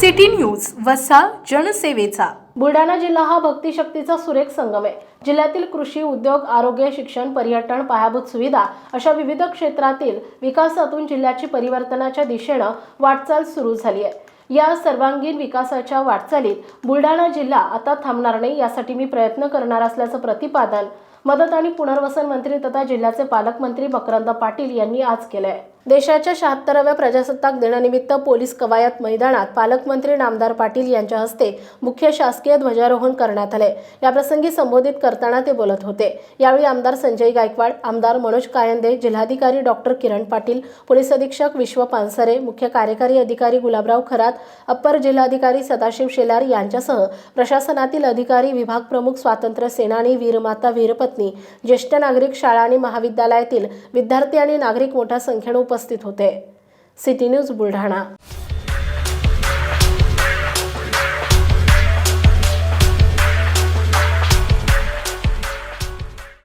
City news वसा जनसेवेचा. बुलढाणा जिल्हा हा भक्तिशक्तीचा सुरेख संगम आहे. जिल्ह्यातील कृषी उद्योग आरोग्य शिक्षण पर्यटन पायाभूत सुविधा अशा विविध क्षेत्रातील विकासातून जिल्ह्याची परिवर्तनाच्या दिशेनं वाटचाल सुरू झाली आहे. या सर्वांगीण विकासाच्या वाटचालीत बुलढाणा जिल्हा आता थांबणार नाही यासाठी मी प्रयत्न करणार असल्याचं प्रतिपादन मदत आणि पुनर्वसन मंत्री तथा जिल्ह्याचे पालकमंत्री मकरंद पाटील यांनी आज केलं आहे देशाच्या शहात्तराव्या प्रजासत्ताक दिनानिमित्त पोलीस कवायत मैदानात पालकमंत्री नामदार पाटील यांच्या हस्ते मुख्य शासकीय ध्वजारोहण करण्यात आले. याप्रसंगी संबोधित करताना ते बोलत होते. यावेळी आमदार संजय गायकवाड आमदार मनोज कायंदे जिल्हाधिकारी डॉक्टर किरण पाटील पोलीस अधीक्षक विश्व पानसरे मुख्य कार्यकारी अधिकारी गुलाबराव खरात अप्पर जिल्हाधिकारी सदाशिव शेलार यांच्यासह प्रशासनातील अधिकारी विभाग प्रमुख स्वातंत्र्य सेनानी वीरमाता वीरपत्नी ज्येष्ठ नागरिक शाळा आणि महाविद्यालयातील विद्यार्थी आणि नागरिक मोठ्या संख्येने उपस्थित होते. City news Buldhana.